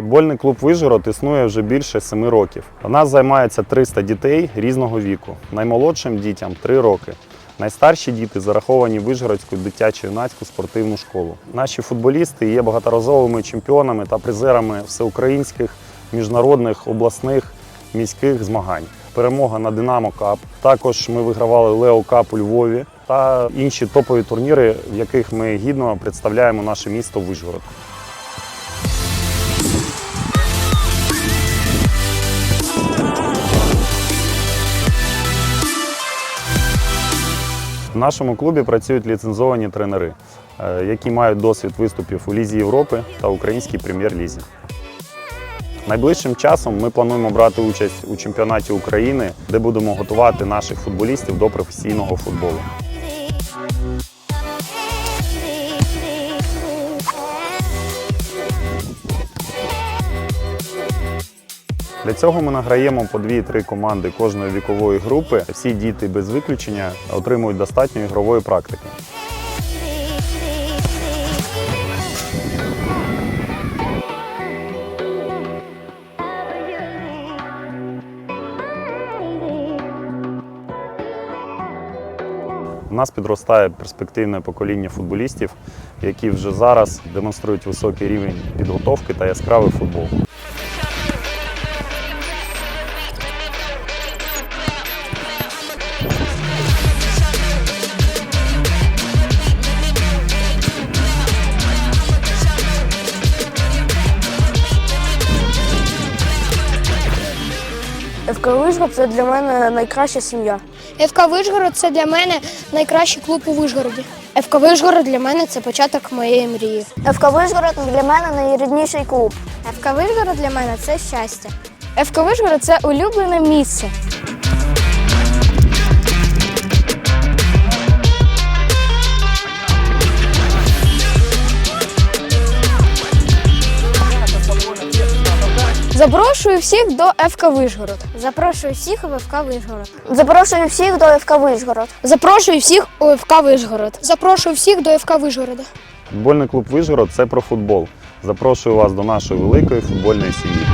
Футбольний клуб Вижгород існує вже більше семи років. У нас займається 300 дітей різного віку. Наймолодшим дітям 3 роки. Найстарші діти зараховані в Вижгородську дитячо-юнацьку спортивну школу. Наші футболісти є багаторазовими чемпіонами та призерами всеукраїнських, міжнародних, обласних, міських змагань. Перемога на Динамо Кап. Також ми вигравали Лео Кап у Львові та інші топові турніри, в яких ми гідно представляємо наше місто Вижгород. В нашому клубі працюють ліцензовані тренери, е, які мають досвід виступів у Лізі Європи та Українській прем'єр-лізі. Найближчим часом ми плануємо брати участь у чемпіонаті України, де будемо готувати наших футболістів до професійного футболу. Для цього ми награємо по 2-3 команди кожної вікової групи. Всі діти без виключення отримують достатньо ігрової практики. У нас підростає перспективне покоління футболістів, які вже зараз демонструють високий рівень підготовки та яскравий футбол. ФК Вишгород – це для мене найкраща сім'я. ФК Вишгород це для мене найкращий клуб у Вишгороді. ФК Вишгород для мене це початок моєї мрії. ФК Вишгород для мене найрідніший клуб. ФК Вишгород для мене це щастя. ФК Вишгород це улюблене місце. Запрошую всіх до ФК Вишгород. Запрошую всіх у ФК Вишгород. Запрошую всіх до ФК Вишгород. Запрошую всіх у ФК Вишгород. Запрошую всіх до ФК Вишгорода. Футбольний клуб Вишгород це про футбол. Запрошую вас до нашої великої футбольної сім'ї.